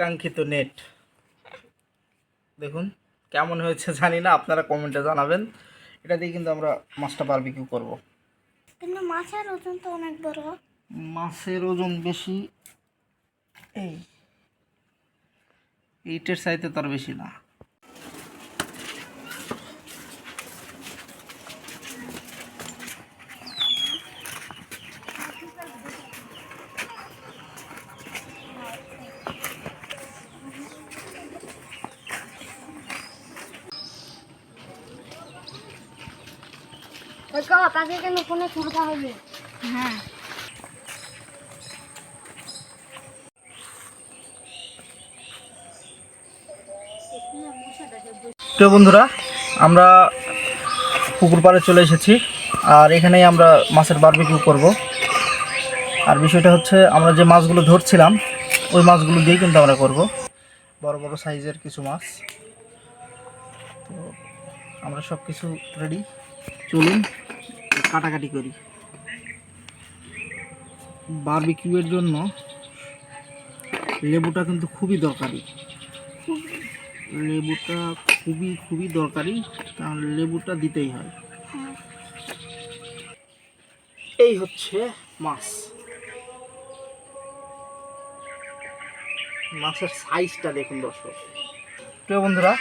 কাঙ্ক্ষিত নেট দেখুন কেমন হয়েছে জানি না আপনারা কমেন্টে জানাবেন। এটা দিয়ে কিন্তু আমরা মাছটা বারবিকিউ করব। কিন্তু মাছের ওজন তো অনেক বড়। মাছের ওজন বেশি এই। এইটের চাইতে তার বেশি না। তাকে কেন ফোনে হবে? হ্যাঁ। প্রিয় বন্ধুরা আমরা পুকুর পাড়ে চলে এসেছি আর এখানেই আমরা মাছের বারবিকিউ করব। আর বিষয়টা হচ্ছে আমরা যে মাছগুলো ধরছিলাম ওই মাছগুলো দিয়েই কিন্তু আমরা করব। বড় বড় সাইজের কিছু মাছ। তো আমরা সব কিছু রেডি চলুন। কাটাকাটি করি। বারবিকিউয়ের জন্য লেবুটা কিন্তু খুবই দরকারি। লেবুটা খুবই খুবই দরকারি, কারণ লেবুটা দিতেই হয়। এই হচ্ছে মাছ। মাছের সাইজটা দেখুন দর্শক। প্রিয় বন্ধুরা,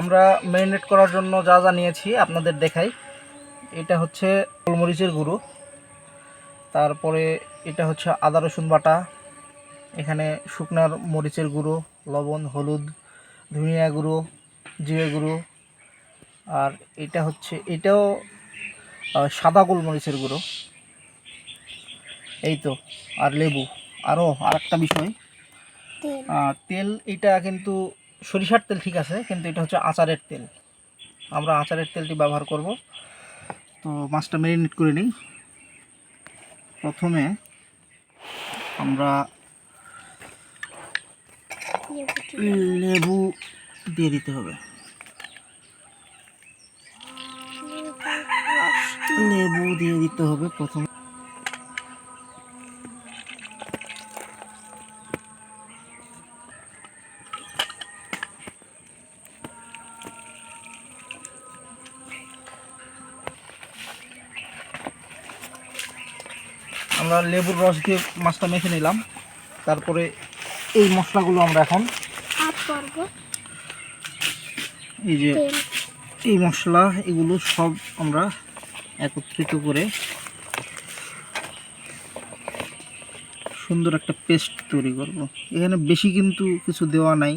আমরা ম্যারিনেট করার জন্য যা যা নিয়েছি আপনাদের দেখাই। এটা হচ্ছে গোলমরিচের গুঁড়ো। তারপরে এটা হচ্ছে আদা রসুন বাটা। এখানে শুকনার মরিচের গুঁড়ো লবণ হলুদ ধনিয়া গুঁড়ো জিরে গুঁড়ো। আর এটা হচ্ছে এটাও সাদা গোলমরিচের গুঁড়ো। এই তো আর লেবু। আরও আর একটা বিষয়। তেল। তেল এটা কিন্তু সরিষার তেল ঠিক আছে কিন্তু এটা হচ্ছে আচারের তেল। আমরা আচারের তেলটি ব্যবহার করব। তো মাছটা ম্যারিনেট করে নিই। প্রথমে আমরা লেবু দিয়ে দিতে হবে। লেবু দিয়ে দিতে হবে প্রথমে। আমরা লেবুর রস দিয়ে মাছটা মেখে নিলাম। তারপরে এই মশলাগুলো আমরা এখন এই যে এই মশলা এগুলো সব আমরা একত্রিত করে সুন্দর একটা পেস্ট তৈরি করব। এখানে বেশি কিন্তু কিছু দেওয়া নাই।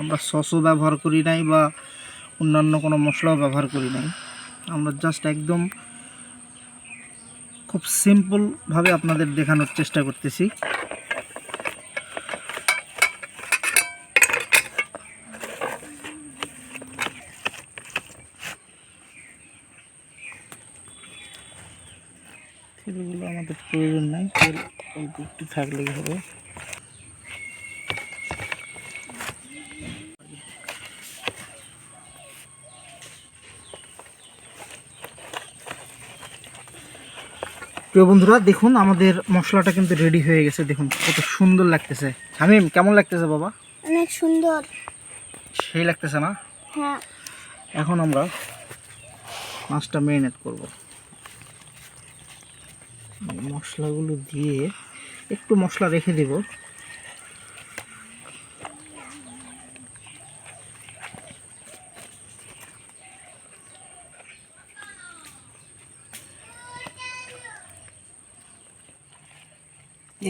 আমরা সসও ব্যবহার করি নাই বা অন্যান্য কোনো মশলাও ব্যবহার করি নাই। আমরা জাস্ট একদম খুব সিম্পলভাবে আপনাদের দেখানোর চেষ্টা করতেছি। আমাদের প্রয়োজন নাই অল্প একটু থাকলেই হবে। প্রিয় বন্ধুরা দেখুন আমাদের মশলাটা কিন্তু রেডি হয়ে গেছে। দেখুন কত সুন্দর লাগতেছে। হামিম কেমন লাগতেছে বাবা? অনেক সুন্দর। সেই লাগতেছে না? হ্যাঁ। এখন আমরা মাছটা মেরিনেট করব। মশলাগুলো দিয়ে একটু মশলা রেখে দেব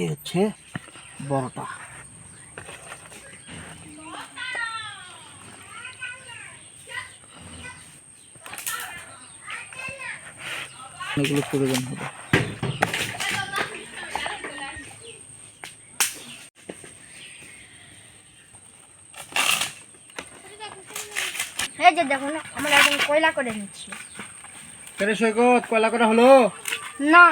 এই হচ্ছে বড়টা। এগুলো প্রয়োজন হবে। এই যে দেখুন আমরা এখন কয়লা করে নিচ্ছি। কয়লা করা হলো? না।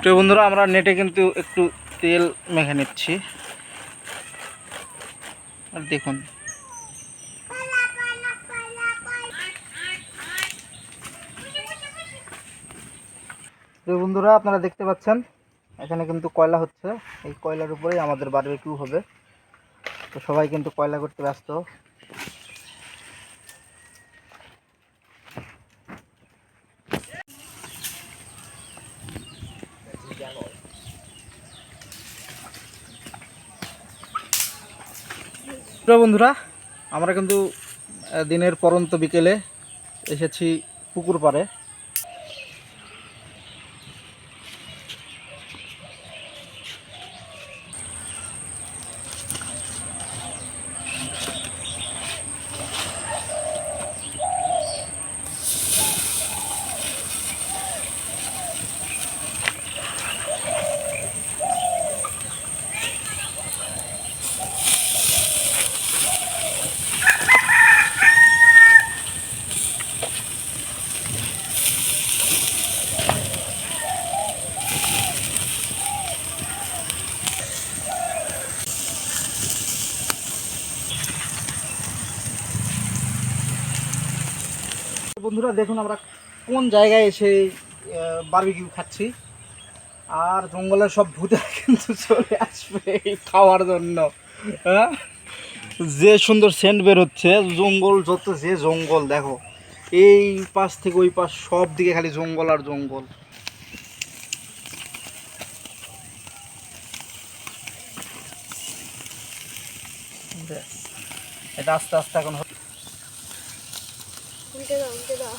প্রিয় বন্ধুরা, আমরা নেটে কিন্তু একটু তেল মেখে নিচ্ছি। আর দেখুন। তো বন্ধুরা, আপনারা দেখতে পাচ্ছেন, এখানে কিন্তু কয়লা হচ্ছে। এই কয়লার উপরেই আমাদের বারবিকিউ হবে। তো সবাই কিন্তু কয়লা করতে ব্যস্ত। তো বন্ধুরা আমরা কিন্তু দিনের পরন্ত বিকেলে এসেছি পুকুর পাড়ে। বন্ধুরা, দেখুন আমরা কোন জায়গায় এসে বারবিকিউ খাচ্ছি। আর জঙ্গলের সব ভূতে কিন্তু চলে আসবে খাওয়ার জন্য হ্যাঁ? যে সুন্দর সেন্ট বের হচ্ছে, জঙ্গল যত যে জঙ্গল, দেখো। এই পাশ থেকে ওই পাশ সব দিকে খালি জঙ্গল আর জঙ্গল। এটা আস্তে আস্তে এখন দাও দাও।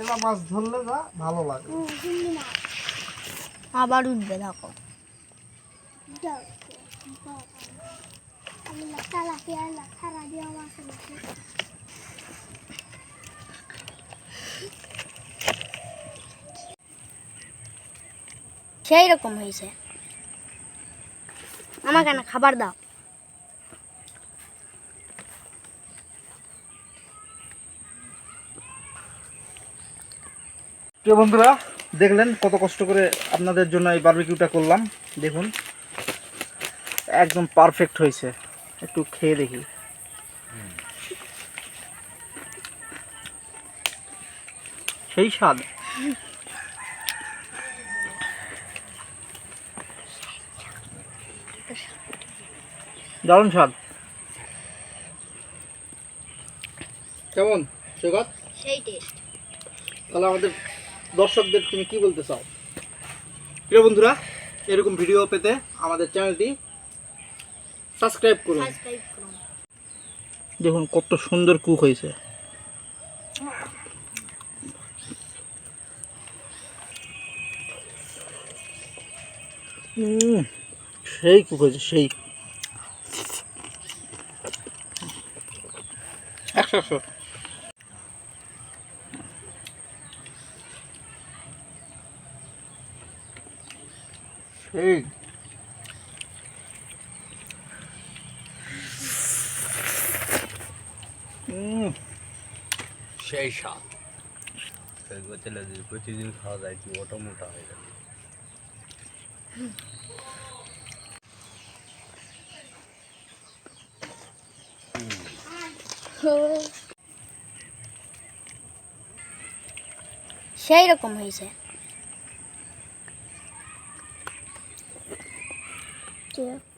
এলা মাছ ধরলে যা ভালো লাগে। আবার উঠবে দেখো। সেই রকম হয়েছে। আমাকে না খাবার দাও। বন্ধুরা, দেখলেন কত কষ্ট করে আপনাদের জন্য এই বারবিকিউটা করলাম। দেখুন। একদম পারফেক্ট হয়েছে। একটু খেয়ে দেখি। সেই স্বাদ। দারুণ স্বাদ। কেমন সৈকত সেই টেস্ট তাহলে আমাদের দর্শকদের তুমি কি বলতে চাও? প্রিয় বন্ধুরা এরকম ভিডিও পেতে আমাদের চ্যানেলটি সাবস্ক্রাইব করুন। দেখুন কত সুন্দর কুক হয়েছে। সেই কুক হয়েছে সেই। একশো একশো। সেই। সেই স্বাদ। প্রতিদিন খাওয়া যায় কি ওটা মোটা হয়ে যাবে সেই রকম হয়েছে। ঠিক